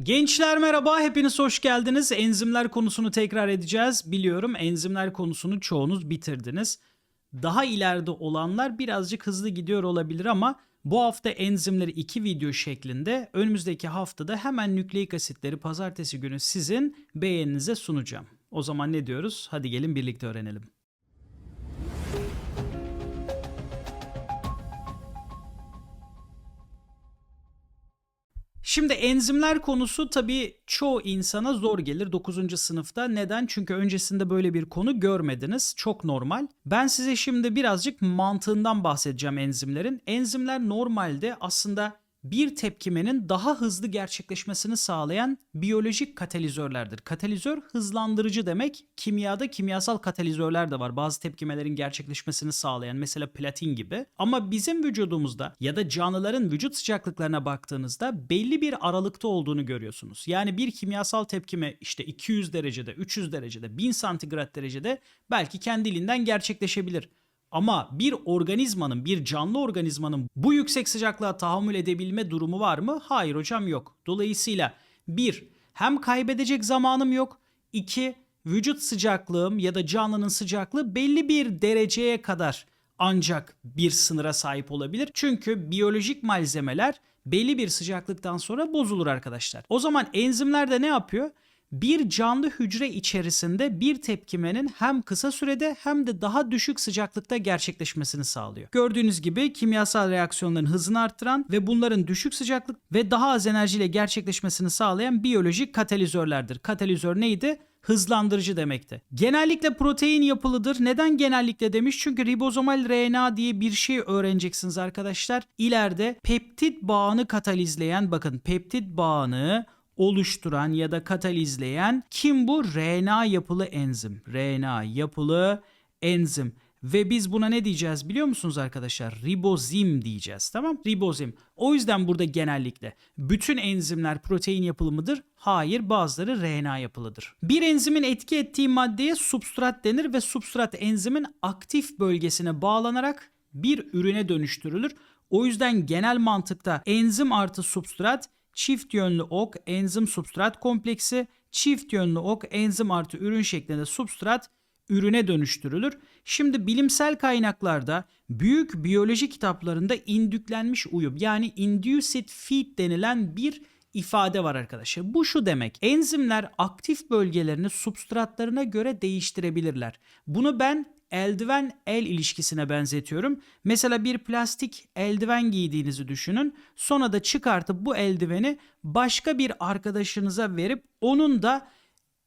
Gençler merhaba, hepiniz hoş geldiniz. Enzimler konusunu tekrar edeceğiz. Biliyorum enzimler konusunu çoğunuz bitirdiniz. Daha ileride olanlar birazcık hızlı gidiyor olabilir ama bu hafta enzimleri iki video şeklinde önümüzdeki haftada hemen nükleik asitleri pazartesi günü sizin beğeninize sunacağım. O zaman ne diyoruz? Hadi gelin birlikte öğrenelim. Şimdi enzimler konusu tabii çoğu insana zor gelir 9. sınıfta. Neden? Çünkü öncesinde böyle bir konu görmediniz. Çok normal. Ben size şimdi birazcık mantığından bahsedeceğim enzimlerin. Enzimler normalde aslında bir tepkimenin daha hızlı gerçekleşmesini sağlayan biyolojik katalizörlerdir. Katalizör hızlandırıcı demek. Kimyada kimyasal katalizörler de var. Bazı tepkimelerin gerçekleşmesini sağlayan mesela platin gibi. Ama bizim vücudumuzda ya da canlıların vücut sıcaklıklarına baktığınızda belli bir aralıkta olduğunu görüyorsunuz. Yani bir kimyasal tepkime işte 200 derecede, 300 derecede, 1000 santigrat derecede belki kendiliğinden gerçekleşebilir. Ama bir organizmanın, bir canlı organizmanın bu yüksek sıcaklığa tahammül edebilme durumu var mı? Hayır hocam yok. Dolayısıyla bir, hem kaybedecek zamanım yok. İki, vücut sıcaklığım ya da canlının sıcaklığı belli bir dereceye kadar ancak bir sınıra sahip olabilir. Çünkü biyolojik malzemeler belli bir sıcaklıktan sonra bozulur arkadaşlar. O zaman enzimler de ne yapıyor? Bir canlı hücre içerisinde bir tepkimenin hem kısa sürede hem de daha düşük sıcaklıkta gerçekleşmesini sağlıyor. Gördüğünüz gibi kimyasal reaksiyonların hızını arttıran ve bunların düşük sıcaklık ve daha az enerjiyle gerçekleşmesini sağlayan biyolojik katalizörlerdir. Katalizör neydi? hızlandırıcı demekti. Genellikle protein yapılıdır. Neden genellikle demiş? Çünkü ribozomal RNA diye bir şey öğreneceksiniz arkadaşlar. İleride peptit bağını katalizleyen bakın peptit bağını oluşturan ya da katalizleyen kim bu? RNA yapılı enzim. RNA yapılı enzim. Ve biz buna ne diyeceğiz biliyor musunuz arkadaşlar? Ribozim diyeceğiz tamam? Ribozim. O yüzden burada genellikle bütün enzimler protein yapılı mıdır? Hayır bazıları RNA yapılıdır. Bir enzimin etki ettiği maddeye substrat denir ve substrat enzimin aktif bölgesine bağlanarak bir ürüne dönüştürülür. O yüzden genel mantıkta enzim artı substrat çift yönlü ok enzim substrat kompleksi, çift yönlü ok enzim artı ürün şeklinde substrat ürüne dönüştürülür. Şimdi bilimsel kaynaklarda büyük biyoloji kitaplarında indüklenmiş uyum yani induced feed denilen bir ifade var arkadaşlar. Bu şu demek. Enzimler aktif bölgelerini substratlarına göre değiştirebilirler. Bunu ben eldiven el ilişkisine benzetiyorum. Mesela bir plastik eldiven giydiğinizi düşünün. Sonra da çıkartıp bu eldiveni başka bir arkadaşınıza verip onun da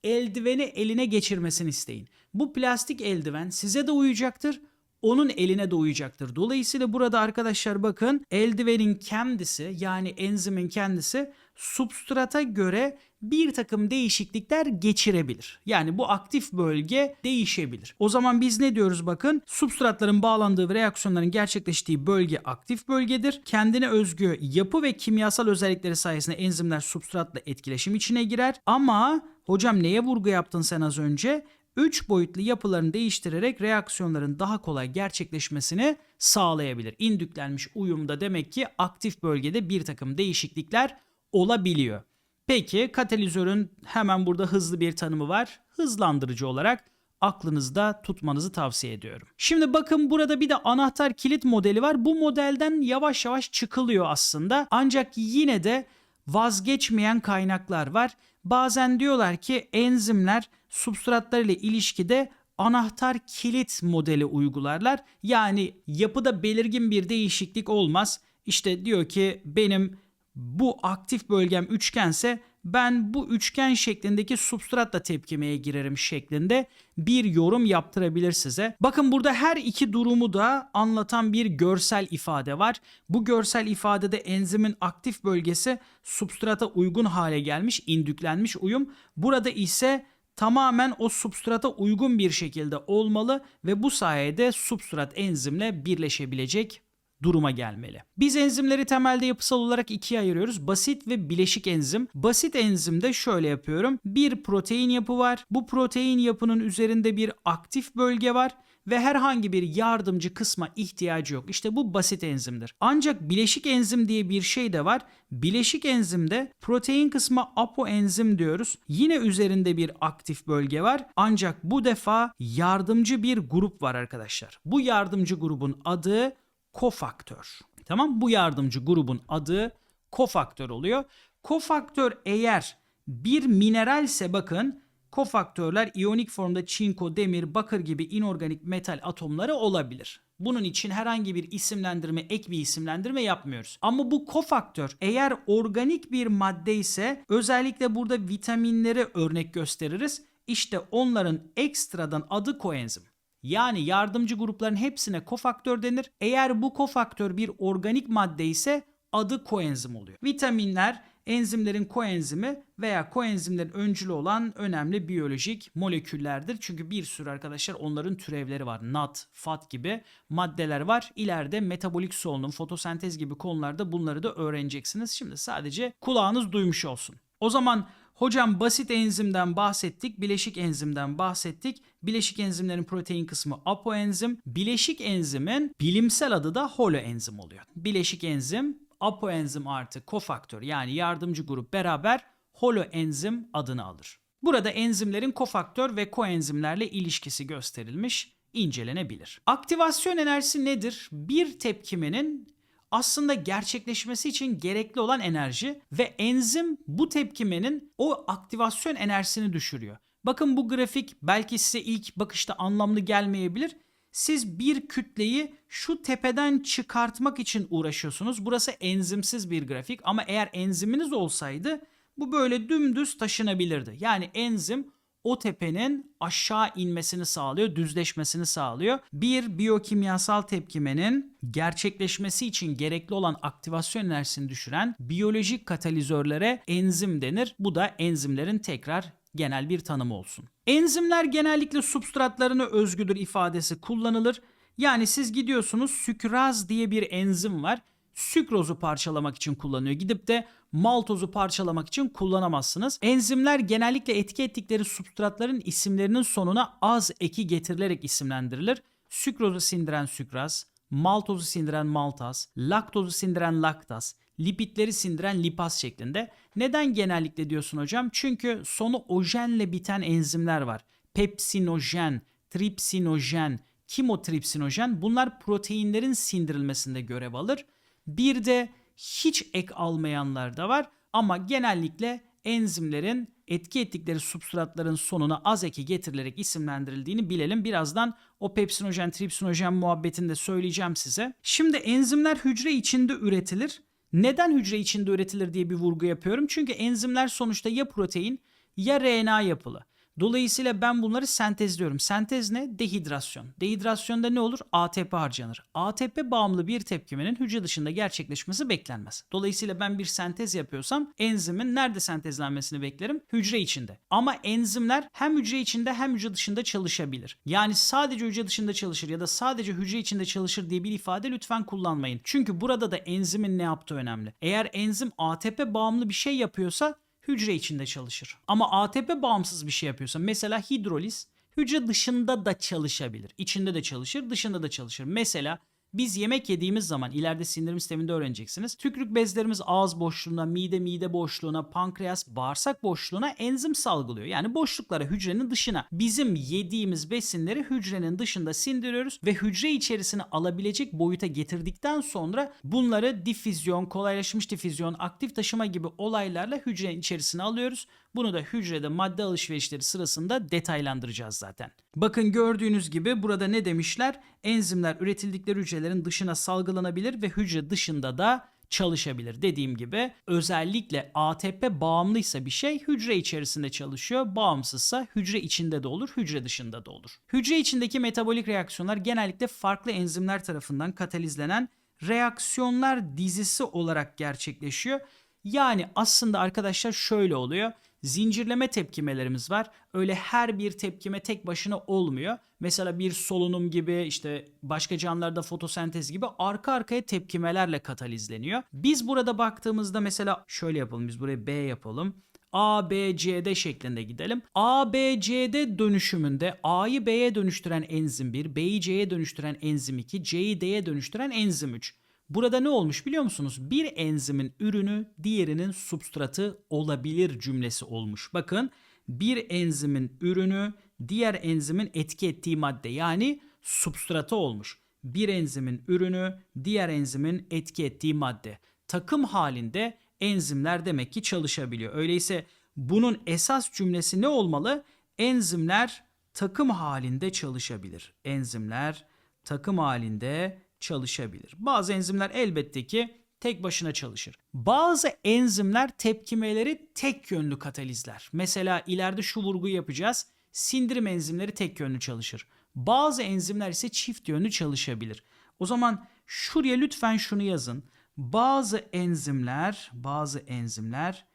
eldiveni eline geçirmesini isteyin. Bu plastik eldiven size de uyacaktır onun eline de uyacaktır. Dolayısıyla burada arkadaşlar bakın eldivenin kendisi yani enzimin kendisi substrata göre bir takım değişiklikler geçirebilir. Yani bu aktif bölge değişebilir. O zaman biz ne diyoruz bakın? Substratların bağlandığı ve reaksiyonların gerçekleştiği bölge aktif bölgedir. Kendine özgü yapı ve kimyasal özellikleri sayesinde enzimler substratla etkileşim içine girer. Ama hocam neye vurgu yaptın sen az önce? 3 boyutlu yapılarını değiştirerek reaksiyonların daha kolay gerçekleşmesini sağlayabilir. İndüklenmiş uyumda demek ki aktif bölgede bir takım değişiklikler olabiliyor. Peki katalizörün hemen burada hızlı bir tanımı var. Hızlandırıcı olarak aklınızda tutmanızı tavsiye ediyorum. Şimdi bakın burada bir de anahtar kilit modeli var. Bu modelden yavaş yavaş çıkılıyor aslında. Ancak yine de vazgeçmeyen kaynaklar var. Bazen diyorlar ki enzimler substratlar ile ilişkide anahtar kilit modeli uygularlar. Yani yapıda belirgin bir değişiklik olmaz. İşte diyor ki benim bu aktif bölgem üçgense ben bu üçgen şeklindeki substratla tepkimeye girerim şeklinde bir yorum yaptırabilir size. Bakın burada her iki durumu da anlatan bir görsel ifade var. Bu görsel ifadede enzimin aktif bölgesi substrata uygun hale gelmiş, indüklenmiş uyum. Burada ise tamamen o substrata uygun bir şekilde olmalı ve bu sayede substrat enzimle birleşebilecek duruma gelmeli. Biz enzimleri temelde yapısal olarak ikiye ayırıyoruz. Basit ve bileşik enzim. Basit enzimde şöyle yapıyorum. Bir protein yapı var. Bu protein yapının üzerinde bir aktif bölge var ve herhangi bir yardımcı kısma ihtiyacı yok. İşte bu basit enzimdir. Ancak bileşik enzim diye bir şey de var. Bileşik enzimde protein kısmı apoenzim diyoruz. Yine üzerinde bir aktif bölge var. Ancak bu defa yardımcı bir grup var arkadaşlar. Bu yardımcı grubun adı kofaktör. Tamam? Bu yardımcı grubun adı kofaktör oluyor. Kofaktör eğer bir mineralse bakın kofaktörler iyonik formda çinko, demir, bakır gibi inorganik metal atomları olabilir. Bunun için herhangi bir isimlendirme, ek bir isimlendirme yapmıyoruz. Ama bu kofaktör eğer organik bir madde ise özellikle burada vitaminleri örnek gösteririz. İşte onların ekstradan adı koenzim. Yani yardımcı grupların hepsine kofaktör denir. Eğer bu kofaktör bir organik madde ise adı koenzim oluyor. Vitaminler enzimlerin koenzimi veya koenzimlerin öncülü olan önemli biyolojik moleküllerdir. Çünkü bir sürü arkadaşlar onların türevleri var. NAT, FAT gibi maddeler var. İleride metabolik solunum, fotosentez gibi konularda bunları da öğreneceksiniz. Şimdi sadece kulağınız duymuş olsun. O zaman Hocam basit enzimden bahsettik, bileşik enzimden bahsettik. Bileşik enzimlerin protein kısmı apoenzim. Bileşik enzimin bilimsel adı da holoenzim oluyor. Bileşik enzim, apoenzim artı kofaktör yani yardımcı grup beraber holoenzim adını alır. Burada enzimlerin kofaktör ve koenzimlerle ilişkisi gösterilmiş, incelenebilir. Aktivasyon enerjisi nedir? Bir tepkimenin aslında gerçekleşmesi için gerekli olan enerji ve enzim bu tepkimenin o aktivasyon enerjisini düşürüyor. Bakın bu grafik belki size ilk bakışta anlamlı gelmeyebilir. Siz bir kütleyi şu tepeden çıkartmak için uğraşıyorsunuz. Burası enzimsiz bir grafik ama eğer enziminiz olsaydı bu böyle dümdüz taşınabilirdi. Yani enzim o tepenin aşağı inmesini sağlıyor, düzleşmesini sağlıyor. Bir biyokimyasal tepkimenin gerçekleşmesi için gerekli olan aktivasyon enerjisini düşüren biyolojik katalizörlere enzim denir. Bu da enzimlerin tekrar genel bir tanımı olsun. Enzimler genellikle substratlarına özgüdür ifadesi kullanılır. Yani siz gidiyorsunuz sükraz diye bir enzim var. Sükrozu parçalamak için kullanıyor. Gidip de maltozu parçalamak için kullanamazsınız. Enzimler genellikle etki ettikleri substratların isimlerinin sonuna az eki getirilerek isimlendirilir. Sükrozu sindiren sükraz, maltozu sindiren maltaz, laktozu sindiren laktaz, lipidleri sindiren lipaz şeklinde. Neden genellikle diyorsun hocam? Çünkü sonu ojenle biten enzimler var. Pepsinojen, tripsinojen, kimotripsinojen bunlar proteinlerin sindirilmesinde görev alır. Bir de hiç ek almayanlar da var ama genellikle enzimlerin etki ettikleri substratların sonuna az eki getirilerek isimlendirildiğini bilelim. Birazdan o pepsinojen, tripsinojen muhabbetini de söyleyeceğim size. Şimdi enzimler hücre içinde üretilir. Neden hücre içinde üretilir diye bir vurgu yapıyorum. Çünkü enzimler sonuçta ya protein ya RNA yapılı. Dolayısıyla ben bunları sentezliyorum. Sentez ne? Dehidrasyon. Dehidrasyonda ne olur? ATP harcanır. ATP bağımlı bir tepkimenin hücre dışında gerçekleşmesi beklenmez. Dolayısıyla ben bir sentez yapıyorsam enzimin nerede sentezlenmesini beklerim? Hücre içinde. Ama enzimler hem hücre içinde hem hücre dışında çalışabilir. Yani sadece hücre dışında çalışır ya da sadece hücre içinde çalışır diye bir ifade lütfen kullanmayın. Çünkü burada da enzimin ne yaptığı önemli. Eğer enzim ATP bağımlı bir şey yapıyorsa hücre içinde çalışır. Ama ATP bağımsız bir şey yapıyorsa mesela hidroliz hücre dışında da çalışabilir. İçinde de çalışır, dışında da çalışır. Mesela biz yemek yediğimiz zaman ileride sindirim sisteminde öğreneceksiniz. Tükürük bezlerimiz ağız boşluğuna, mide mide boşluğuna, pankreas bağırsak boşluğuna enzim salgılıyor. Yani boşluklara hücrenin dışına. Bizim yediğimiz besinleri hücrenin dışında sindiriyoruz ve hücre içerisine alabilecek boyuta getirdikten sonra bunları difüzyon, kolaylaşmış difüzyon, aktif taşıma gibi olaylarla hücrenin içerisine alıyoruz. Bunu da hücrede madde alışverişleri sırasında detaylandıracağız zaten. Bakın gördüğünüz gibi burada ne demişler? Enzimler üretildikleri hücrelerin dışına salgılanabilir ve hücre dışında da çalışabilir. Dediğim gibi özellikle ATP bağımlıysa bir şey hücre içerisinde çalışıyor. Bağımsızsa hücre içinde de olur, hücre dışında da olur. Hücre içindeki metabolik reaksiyonlar genellikle farklı enzimler tarafından katalizlenen reaksiyonlar dizisi olarak gerçekleşiyor. Yani aslında arkadaşlar şöyle oluyor zincirleme tepkimelerimiz var. Öyle her bir tepkime tek başına olmuyor. Mesela bir solunum gibi işte başka canlılarda fotosentez gibi arka arkaya tepkimelerle katalizleniyor. Biz burada baktığımızda mesela şöyle yapalım biz buraya B yapalım. A, B, C, D şeklinde gidelim. A, B, C, D dönüşümünde A'yı B'ye dönüştüren enzim 1, B'yi C'ye dönüştüren enzim 2, C'yi D'ye dönüştüren enzim 3. Burada ne olmuş biliyor musunuz? Bir enzimin ürünü diğerinin substratı olabilir cümlesi olmuş. Bakın bir enzimin ürünü diğer enzimin etki ettiği madde yani substratı olmuş. Bir enzimin ürünü diğer enzimin etki ettiği madde. Takım halinde enzimler demek ki çalışabiliyor. Öyleyse bunun esas cümlesi ne olmalı? Enzimler takım halinde çalışabilir. Enzimler takım halinde çalışabilir. Bazı enzimler elbette ki tek başına çalışır. Bazı enzimler tepkimeleri tek yönlü katalizler. Mesela ileride şu vurguyu yapacağız. Sindirim enzimleri tek yönlü çalışır. Bazı enzimler ise çift yönlü çalışabilir. O zaman şuraya lütfen şunu yazın. Bazı enzimler, bazı enzimler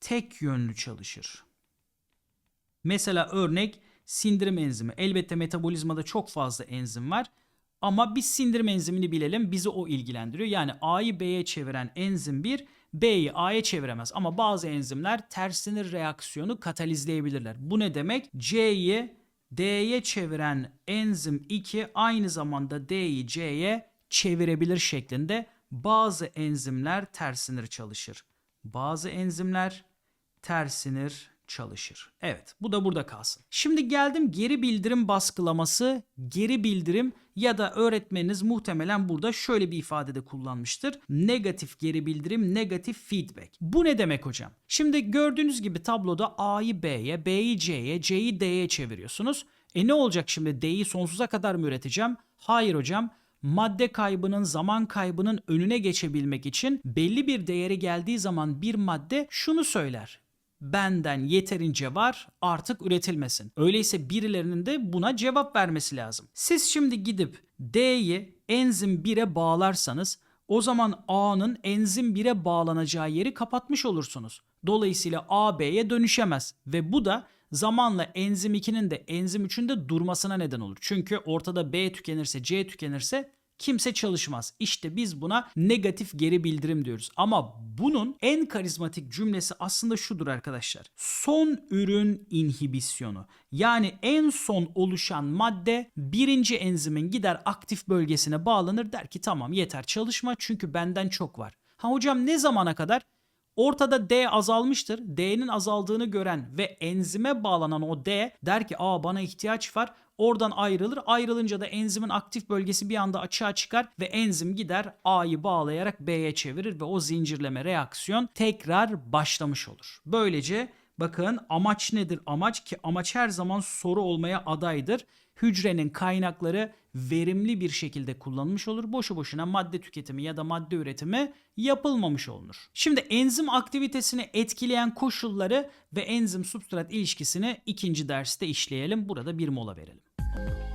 tek yönlü çalışır. Mesela örnek sindirim enzimi. Elbette metabolizmada çok fazla enzim var. Ama biz sindirim enzimini bilelim. Bizi o ilgilendiriyor. Yani A'yı B'ye çeviren enzim 1, B'yi A'ya çeviremez. Ama bazı enzimler tersini reaksiyonu katalizleyebilirler. Bu ne demek? C'yi D'ye çeviren enzim 2 aynı zamanda D'yi C'ye çevirebilir şeklinde bazı enzimler tersinir çalışır. Bazı enzimler tersinir çalışır. Evet bu da burada kalsın. Şimdi geldim geri bildirim baskılaması, geri bildirim ya da öğretmeniniz muhtemelen burada şöyle bir ifadede kullanmıştır. Negatif geri bildirim, negatif feedback. Bu ne demek hocam? Şimdi gördüğünüz gibi tabloda A'yı B'ye, B'yi C'ye, C'yi D'ye çeviriyorsunuz. E ne olacak şimdi D'yi sonsuza kadar mı üreteceğim? Hayır hocam madde kaybının, zaman kaybının önüne geçebilmek için belli bir değeri geldiği zaman bir madde şunu söyler. Benden yeterince var artık üretilmesin. Öyleyse birilerinin de buna cevap vermesi lazım. Siz şimdi gidip D'yi enzim 1'e bağlarsanız o zaman A'nın enzim 1'e bağlanacağı yeri kapatmış olursunuz. Dolayısıyla A B'ye dönüşemez ve bu da zamanla enzim 2'nin de enzim 3'ün de durmasına neden olur. Çünkü ortada B tükenirse C tükenirse kimse çalışmaz. İşte biz buna negatif geri bildirim diyoruz. Ama bunun en karizmatik cümlesi aslında şudur arkadaşlar. Son ürün inhibisyonu. Yani en son oluşan madde birinci enzimin gider aktif bölgesine bağlanır der ki tamam yeter çalışma çünkü benden çok var. Ha hocam ne zamana kadar? Ortada D azalmıştır. D'nin azaldığını gören ve enzime bağlanan o D der ki aa bana ihtiyaç var. Oradan ayrılır. Ayrılınca da enzimin aktif bölgesi bir anda açığa çıkar ve enzim gider A'yı bağlayarak B'ye çevirir ve o zincirleme reaksiyon tekrar başlamış olur. Böylece bakın amaç nedir? Amaç ki amaç her zaman soru olmaya adaydır hücrenin kaynakları verimli bir şekilde kullanılmış olur. Boşu boşuna madde tüketimi ya da madde üretimi yapılmamış olunur. Şimdi enzim aktivitesini etkileyen koşulları ve enzim substrat ilişkisini ikinci derste işleyelim. Burada bir mola verelim. Thank you.